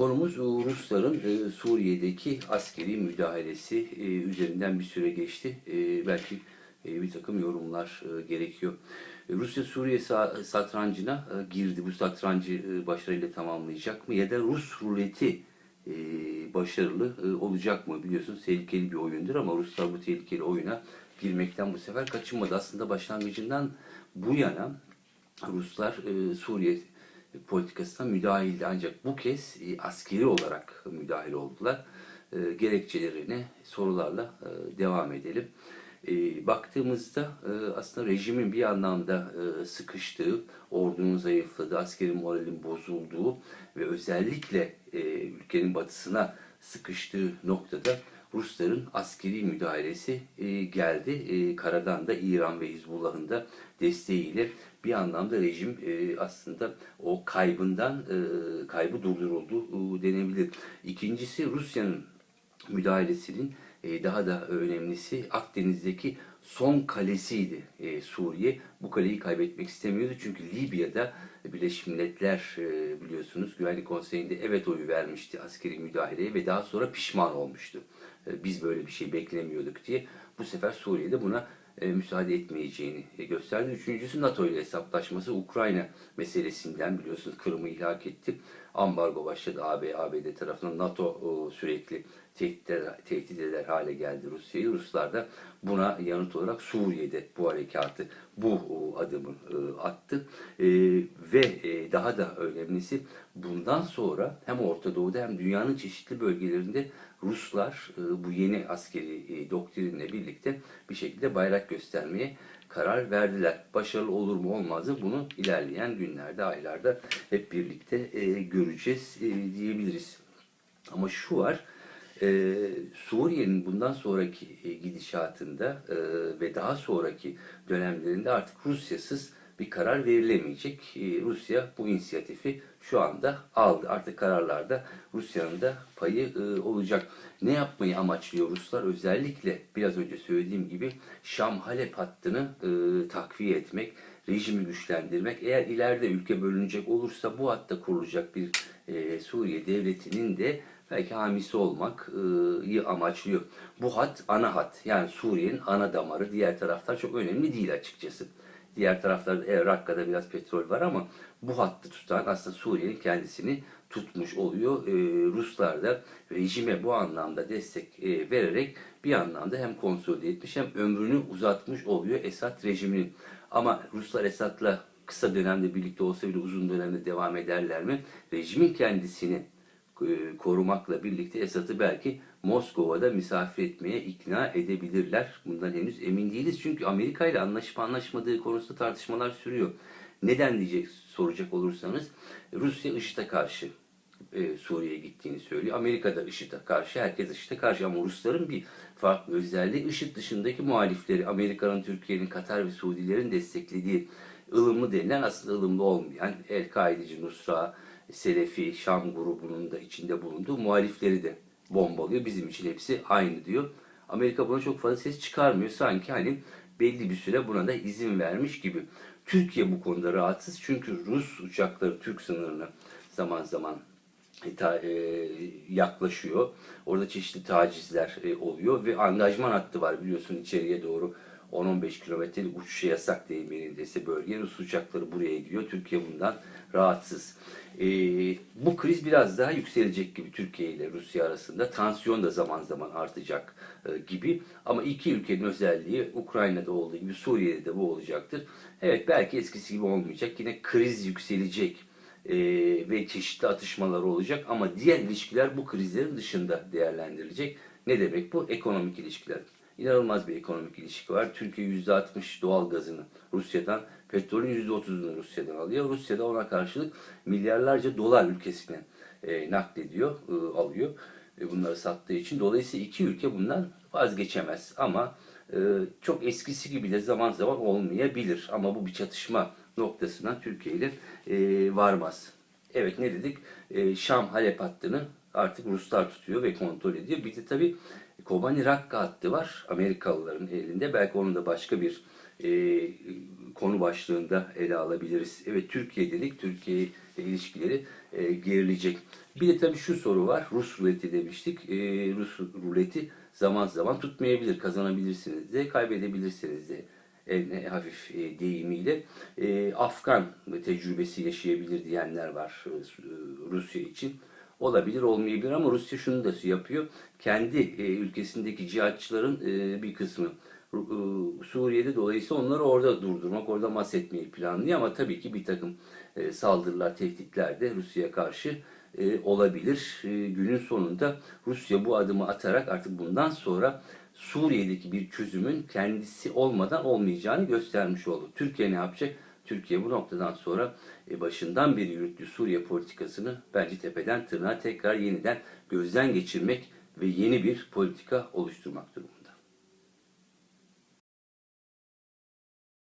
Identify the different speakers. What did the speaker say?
Speaker 1: Konumuz e, Rusların e, Suriye'deki askeri müdahalesi e, üzerinden bir süre geçti. E, Belki e, bir takım yorumlar e, gerekiyor. E, Rusya Suriye sa- satrancına e, girdi. Bu satrancı e, başarıyla tamamlayacak mı? Ya da Rus ruleti e, başarılı e, olacak mı? Biliyorsunuz tehlikeli bir oyundur ama Ruslar bu tehlikeli oyuna girmekten bu sefer kaçınmadı. Aslında başlangıcından bu yana Ruslar e, Suriye politikasına müdahildi. Ancak bu kez e, askeri olarak müdahil oldular. E, gerekçelerine sorularla e, devam edelim. Baktığımızda aslında rejimin bir anlamda sıkıştığı, ordunun zayıfladığı, askeri moralin bozulduğu ve özellikle ülkenin batısına sıkıştığı noktada Rusların askeri müdahalesi e, geldi. E, karadan da İran ve Hizbullah'ın da desteğiyle bir anlamda rejim e, aslında o kaybından e, kaybı durduruldu e, denebilir. İkincisi Rusya'nın müdahalesinin e, daha da önemlisi Akdeniz'deki son kalesiydi e, Suriye. Bu kaleyi kaybetmek istemiyordu çünkü Libya'da Birleşmiş Milletler e, biliyorsunuz Güvenlik Konseyi'nde evet oyu vermişti askeri müdahaleye ve daha sonra pişman olmuştu. E, biz böyle bir şey beklemiyorduk diye. Bu sefer Suriye'de buna e, müsaade etmeyeceğini e, gösterdi. Üçüncüsü NATO ile hesaplaşması Ukrayna meselesinden biliyorsunuz Kırım'ı ihlak etti. Ambargo başladı AB, ABD tarafından NATO sürekli tehdit eder, tehdit eder hale geldi Rusya'yı. Ruslar da buna yanıt olarak Suriye'de bu harekatı, bu adımı e, attı. E, ve e, daha da önemlisi bundan sonra hem Orta Doğu'da hem dünyanın çeşitli bölgelerinde Ruslar bu yeni askeri doktrinle birlikte bir şekilde bayrak göstermeye karar verdiler. Başarılı olur mu olmaz mı bunu ilerleyen günlerde, aylarda hep birlikte göreceğiz diyebiliriz. Ama şu var, e, Suriye'nin bundan sonraki e, gidişatında e, ve daha sonraki dönemlerinde artık Rusyasız bir karar verilemeyecek. E, Rusya bu inisiyatifi şu anda aldı. Artık kararlarda Rusya'nın da payı e, olacak. Ne yapmayı amaçlıyor Ruslar? Özellikle biraz önce söylediğim gibi Şam-Halep hattını e, takviye etmek, rejimi güçlendirmek. Eğer ileride ülke bölünecek olursa bu hatta kurulacak bir e, Suriye devletinin de belki hamisi olmayı amaçlıyor. Bu hat ana hat. Yani Suriye'nin ana damarı. Diğer taraflar çok önemli değil açıkçası. Diğer taraflarda evet, Rakka'da biraz petrol var ama bu hattı tutan aslında Suriye'nin kendisini tutmuş oluyor. Ee, Ruslar da rejime bu anlamda destek e, vererek bir anlamda hem konsolide etmiş hem ömrünü uzatmış oluyor Esad rejiminin. Ama Ruslar Esad'la kısa dönemde birlikte olsa bile uzun dönemde devam ederler mi? Rejimin kendisini e, korumakla birlikte Esad'ı belki Moskova'da misafir etmeye ikna edebilirler. Bundan henüz emin değiliz. Çünkü Amerika ile anlaşıp anlaşmadığı konusunda tartışmalar sürüyor. Neden diyecek soracak olursanız Rusya IŞİD'e karşı e, Suriye'ye gittiğini söylüyor. Amerika da IŞİD'e karşı, herkes IŞİD'e karşı ama Rusların bir farklı özelliği IŞİD dışındaki muhalifleri, Amerika'nın, Türkiye'nin, Katar ve Suudilerin desteklediği ılımlı denilen aslında ılımlı olmayan El-Kaideci, Nusra, Selefi, Şam grubunun da içinde bulunduğu muhalifleri de bombalıyor. Bizim için hepsi aynı diyor. Amerika buna çok fazla ses çıkarmıyor. Sanki hani belli bir süre buna da izin vermiş gibi. Türkiye bu konuda rahatsız çünkü Rus uçakları Türk sınırına zaman zaman yaklaşıyor. Orada çeşitli tacizler e, oluyor ve angajman hattı var biliyorsun içeriye doğru 10-15 kilometrelik uçuşa yasak deyimlerindeyse bölge Rus uçakları buraya gidiyor. Türkiye bundan rahatsız. E, bu kriz biraz daha yükselecek gibi Türkiye ile Rusya arasında. Tansiyon da zaman zaman artacak e, gibi. Ama iki ülkenin özelliği Ukrayna'da olduğu gibi Suriye'de de bu olacaktır. Evet belki eskisi gibi olmayacak. Yine kriz yükselecek e, ve çeşitli atışmalar olacak. Ama diğer ilişkiler bu krizlerin dışında değerlendirilecek. Ne demek bu? Ekonomik ilişkiler inanılmaz bir ekonomik ilişki var. Türkiye %60 doğal gazını Rusya'dan, petrolün %30'unu Rusya'dan alıyor. Rusya da ona karşılık milyarlarca dolar ülkesine e, naklediyor, e, alıyor. E, bunları sattığı için. Dolayısıyla iki ülke bundan vazgeçemez. Ama e, çok eskisi gibi de zaman zaman olmayabilir. Ama bu bir çatışma noktasına Türkiye ile e, varmaz. Evet ne dedik? E, Şam Halep hattını artık Ruslar tutuyor ve kontrol ediyor. Bir de tabii Kobani Rakka hattı var Amerikalıların elinde. Belki onu da başka bir e, konu başlığında ele alabiliriz. Evet Türkiye dedik. Türkiye ilişkileri e, gerilecek. Bir de tabii şu soru var. Rus ruleti demiştik. E, Rus ruleti zaman zaman tutmayabilir. Kazanabilirsiniz de, kaybedebilirsiniz de en hafif e, deyimiyle e, Afgan tecrübesi yaşayabilir diyenler var e, Rusya için. Olabilir, olmayabilir ama Rusya şunu da yapıyor. Kendi e, ülkesindeki cihatçıların e, bir kısmı e, Suriye'de dolayısıyla onları orada durdurmak, orada mas etmeyi planlıyor ama tabii ki bir takım e, saldırılar, tehditler de Rusya'ya karşı e, olabilir. Günün sonunda Rusya bu adımı atarak artık bundan sonra Suriye'deki bir çözümün kendisi olmadan olmayacağını göstermiş oldu. Türkiye ne yapacak? Türkiye bu noktadan sonra e, başından beri yürüttüğü Suriye politikasını bence tepeden tırnağa tekrar yeniden gözden geçirmek ve yeni bir politika oluşturmak durumunda.